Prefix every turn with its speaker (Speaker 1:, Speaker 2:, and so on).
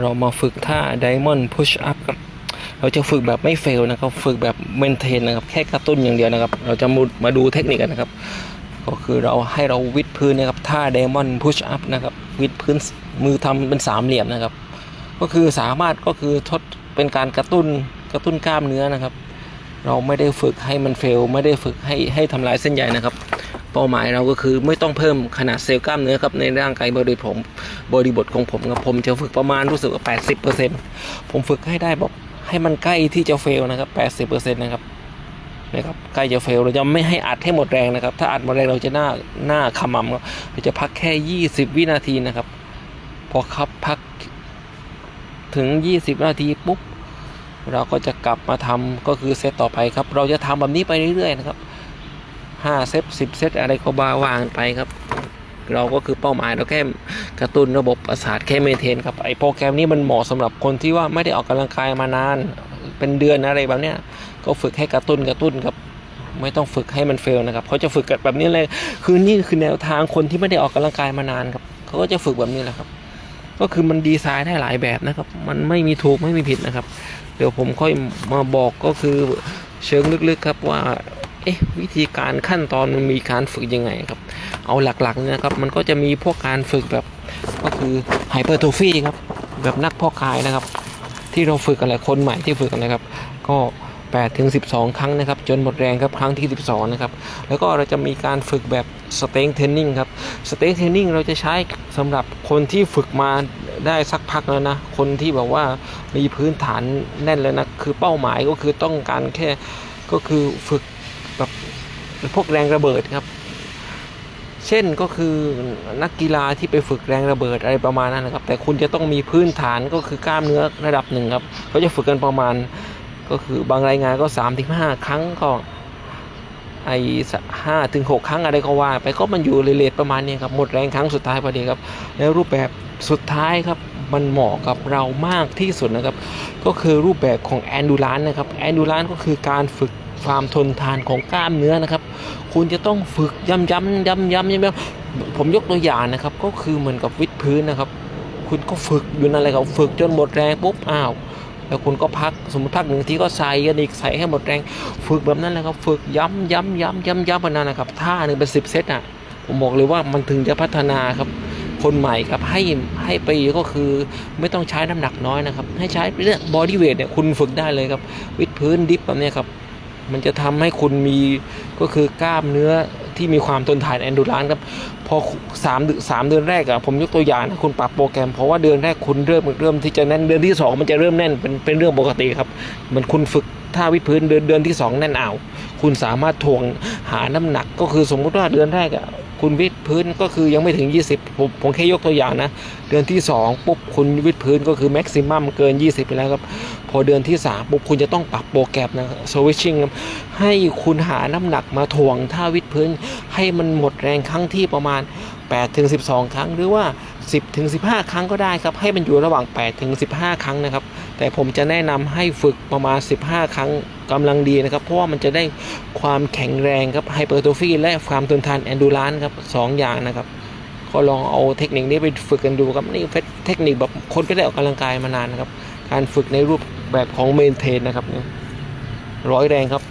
Speaker 1: เรามาฝึกท่า Diamond Push Up ครับ เราจะฝึกแบบไม่เฟลนะครับ ฝึกแบบเมนเทนนะครับ แค่กระตุ้นอย่างเดียวนะครับ เราจะมาดูเทคนิคกันนะครับ ก็คือเราให้เราวิดพื้นนะครับ ท่า Diamond Push Up นะครับ วิดพื้นมือทำเป็นสามเหลี่ยมนะครับ ก็คือสามารถก็คือทดเป็นการกระตุ้นกระตุ้นกล้ามเนื้อนะครับ เราไม่ได้ฝึกให้มันเฟล ไม่ได้ฝึกให้ให้ทำลายเส้นใยนะครับ เป้าหมายเราก็คือไม่ต้องเพิ่มขนาดเซลล์กล้ามเนื้อครับในร่างกายบริผมบริบทของผมครับผมจะฝึกประมาณรู้สึกว่า80%ผมฝึกให้ได้บอกให้มันใกล้ที่จะเฟลนะครับ80%นะครับนะครับใกล้จะเฟลเราจะไม่ให้อัดให้หมดแรงนะครับ ถ้าอัดหมดแรงเราจะหน้าหน้าขมำครับเราจะพักแค่ 20 วินาทีนะครับ พอครับพักถึง 20 นาทีปุ๊บเราก็จะกลับมาทำก็คือเซตต่อไปครับ เราจะทำแบบนี้ไปเรื่อยๆนะครับ ห้าเซตสิบเซตอะไรก็บาวางไปครับ เราก็คือเป้าหมายเราแค่กระตุ้นระบบประสาทแค่เมนเทนครับไอโปรแกรมนี้มันเหมาะสำหรับคนที่ว่าไม่ได้ออกกำลังกายมานาน เป็นเดือนอะไรแบบเนี้ยก็ฝึกให้กระตุ้นกระตุ้นครับไม่ต้องฝึกให้มันเฟลนะครับเขาจะฝึกกันแบบนี้เลยคือนี่คือแนวทางคนที่ไม่ได้ออกกำลังกายมานานครับเขาก็จะฝึกแบบนี้แหละครับ ก็คือมันดีไซน์ได้หลายแบบนะครับ มันไม่มีถูกไม่มีผิดนะครับ เดี๋ยวผมค่อยมาบอกก็คือเชิงลึกๆครับว่า เอ๊ะวิธีการขั้นตอนมันมีการฝึกยังไงครับ เอาหลักๆเนี่ยนะครับ มันก็จะมีพวกการฝึกแบบก็คือไฮเปอร์โทฟี่ครับแบบนักพ่อกายนะครับ ที่เราฝึกกันแหละคนใหม่ที่ฝึกกันนะครับ ก็8ถึง12 ครั้งนะครับ จนหมดแรงครับครั้งที่ 12 นะครับ แล้วก็เราจะมีการฝึกแบบสเต็งเทรนนิ่งครับสเต็งเทรนนิ่งเราจะใช้สำหรับคนที่ฝึกมาได้สักพักแล้วนะ คนที่แบบว่ามีพื้นฐานแน่นแล้วนะ คือเป้าหมายก็คือต้องการแค่ก็คือฝึก พวกแรงระเบิดครับ เช่นก็คือนักกีฬาที่ไปฝึกแรงระเบิดอะไรประมาณนั้นนะครับ แต่คุณจะต้องมีพื้นฐานก็คือกล้ามเนื้อระดับหนึ่งครับเขาจะฝึกกันประมาณก็คือบางรายงานก็3าถึงหครั้งก็ไอ้ห้าถึงหกครั้งอะไรก็ว่า ไปก็มันอยู่เลทประมาณนี้ครับหมดแรงครั้งสุดท้ายพอดีครับ แล้วรูปแบบสุดท้ายครับมันเหมาะกับเรามากที่สุดนะครับ ก็คือรูปแบบของแอนดูรานนะครับแอนดูรานก็คือการฝึกความทนทานของกล้ามเนื้อนะครับ คุณจะต้องฝึกย้ำย้ำย้ำย้ำย้ำย้ำผมยกตัวอย่างนะครับ ก็คือเหมือนกับวิดพื้นนะครับ คุณก็ฝึกอยู่นั่นแหละครับฝึกจนหมดแรงปุ๊บอ้าวแล้วคุณก็พักสมมติพักหนึ่งทีก็ใส่กันอีกใส่ให้หมดแรง ฝึกแบบนั้นแหละครับ ฝึกย้ำย้ำย้ำย้ำย้ำแบบนั้นนะครับท่าหนึ่งเป็นสิบเซตอะผมบอกเลยว่ามันถึงจะพัฒนาครับ คนใหม่ครับให้ให้ไปก็คือไม่ต้องใช้น้ำหนักน้อยนะครับ ให้ใช้เรื่องบอดี้เวทเนี่ยคุณฝึกได้เลยครับ วิดพื้นดิฟแบบนี้ครับ มันจะทำให้คุณมีก็คือกล้ามเนื้อที่มีความทนทานแอนดูรานครับพอสามเดือสามเดือนแรกอะผมยกตัวอย่างนะคุณปรับโปรแกรม เพราะว่าเดือนแรกคุณเริ่มเริ่มที่จะแน่นเดือนที่สองมันจะเริ่มแน่นเป็นเป็นเรื่องปกติครับเหมือนคุณฝึกท่าวิดพื้นเดือนเดือนที่สองแน่นอ่าวคุณสามารถทวงหาน้ำหนักก็คือสมมุติว่าเดือนแรกอะ คุณวิดพื้นก็คือยังไม่ถึง 20 ผมผมแค่ยกตัวอย่างนะ เดือนที่ 2 ปุ๊บคุณวิดพื้นก็คือแม็กซิมัมเกิน 20 ไปแล้วครับ พอเดือนที่ 3 ปุ๊บคุณจะต้องปรับโปรแกรมนะสวิชชิ่งให้คุณหาน้ำหนักมาถ่วงท่าวิดพื้น ให้มันหมดแรงครั้งที่ประมาณ8ถึง12 ครั้งหรือว่า 10ถึง15 ครั้งก็ได้ครับ ให้มันอยู่ระหว่าง8ถึง15 ครั้งนะครับ แต่ผมจะแนะนำให้ฝึกประมาณ 15 ครั้ง กำลังดีนะครับ เพราะว่ามันจะได้ความแข็งแรงครับไฮเปอร์โทฟีและความทนทานแอนดูรานครับสองอย่างนะครับก็ลองเอาเทคนิคนี้ไปฝึกกันดูครับนี่เทคนิคแบบคนก็ได้ออกกำลังกายมานานนะครับ การฝึกในรูปแบบของเมนเทนนะครับนี่ร้อยแรงครับ